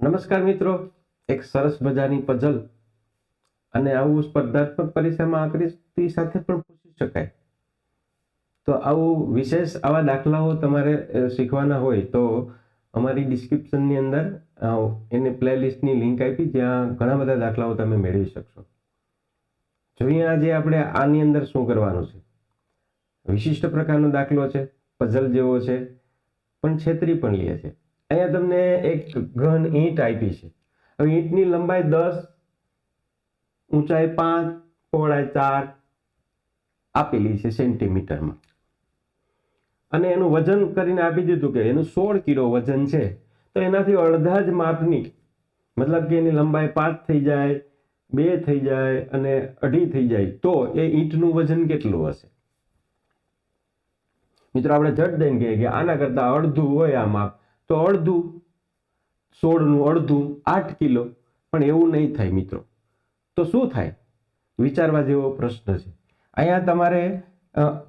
નમસ્કાર મિત્રો. એક સરસ મજાની પઝલ અને આવું સ્પર્ધાત્મક પરીક્ષામાં આકૃતિ સાથે પણ પૂછી શકાય. તો આવું વિશેષ આવા દાખલાઓ તમારે શીખવાના હોય તો અમારી ડિસ્ક્રિપ્શનની અંદર એને પ્લેલિસ્ટની લિંક આપી જ્યાં ઘણા બધા દાખલાઓ તમે મેળવી શકશો. જોઈએ આજે આપણે આની અંદર શું કરવાનું છે. વિશિષ્ટ પ્રકારનો દાખલો છે પઝલ જેવો છે, પણ છેતરી પણ લે છે. અહીંયા તમને એક ઘન ઈંટ આપી છે. હવે ઈંટની લંબાઈ દસ, ઊંચાઈ પાંચ, પહોળાઈ ચાર આપેલી છે સેન્ટીમીટરમાં. અને એનું વજન કરીને આપી દીધું કે એનું સોળ કિલો વજન છે. તો એનાથી અડધા જ માપની, મતલબ કે એની લંબાઈ પાંચ થઈ જાય, બે થઈ જાય અને અઢી થઈ જાય, તો એ ઈંટનું વજન કેટલું હશે? મિત્રો, આપણે જટ દઈને કહીએ કે આના કરતાં અડધું હોય આ માપ. તો અડધું, સોળનું અડધું આઠ કિલો. પણ એવું નહીં થાય મિત્રો. તો શું થાય? વિચારવા જેવો પ્રશ્ન છે. અહીંયા તમારે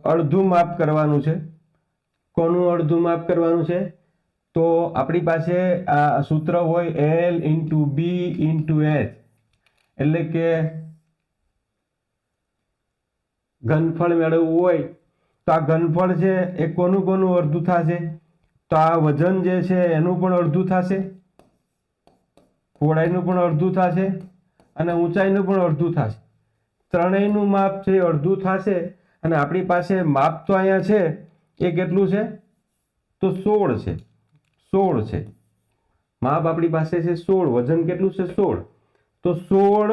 અડધું માપ કરવાનું છે. કોનું અડધું માપ કરવાનું છે? તો આપણી પાસે આ સૂત્ર હોય L into B into H એટલે કે ઘનફળ મેળવવું હોય, તો આ ઘનફળ છે, એ કોનું કોનું અડધું થશે? તો આ વજન જે છે એનું પણ અડધું થશે, પહોળાઈનું પણ અડધું થશે અને ઊંચાઈનું પણ અડધું થશે. ત્રણેયનું માપ છે અડધું થશે અને આપણી પાસે માપ તો અહીંયા છે, એ કેટલું છે? તો સોળ છે સોળ છે. માપ આપણી પાસે છે સોળ, વજન કેટલું છે સોળ? તો સોળ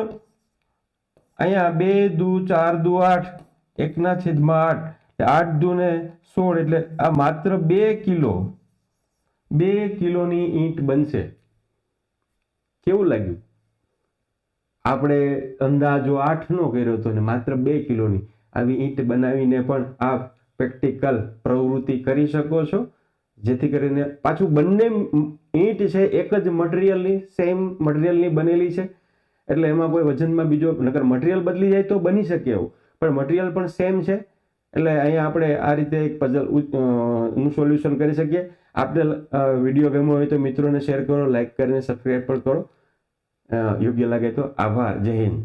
અહીંયા બે દુ ચાર દુ આઠ, એકના છેદમાં આઠ. આઠ દુ ને સોળ એટલે આ માત્ર બે કિલો બે કિલોની ઈંટ બનશે. કેવું લાગ્યું? આપણે અંદાજો આઠનો કર્યો હતો ને માત્ર બે કિલોની. આવી ઈંટ બનાવીને પણ આ પ્રેક્ટિકલ પ્રવૃત્તિ કરી શકો છો. જેથી કરીને પાછું બંને ઈંટ છે, એક જ મટીરિયલની, સેમ મટીરિયલની બનેલી છે. એટલે એમાં કોઈ વજનમાં બીજો નકર મટીરિયલ બદલી જાય તો બની શકે એવું. પણ મટીરિયલ પણ સેમ છે. એટલે અહીંયા આપણે આ રીતે એક પઝલનું સોલ્યુશન કરી શકીએ. આપણે વીડિયો ગમ્યો હોય તો મિત્રોને શેર કરો લાઈક કરીને સબસ્ક્રાઈબ પણ કરો. યોગ્ય લાગે તો આભાર. જય હિન્દ.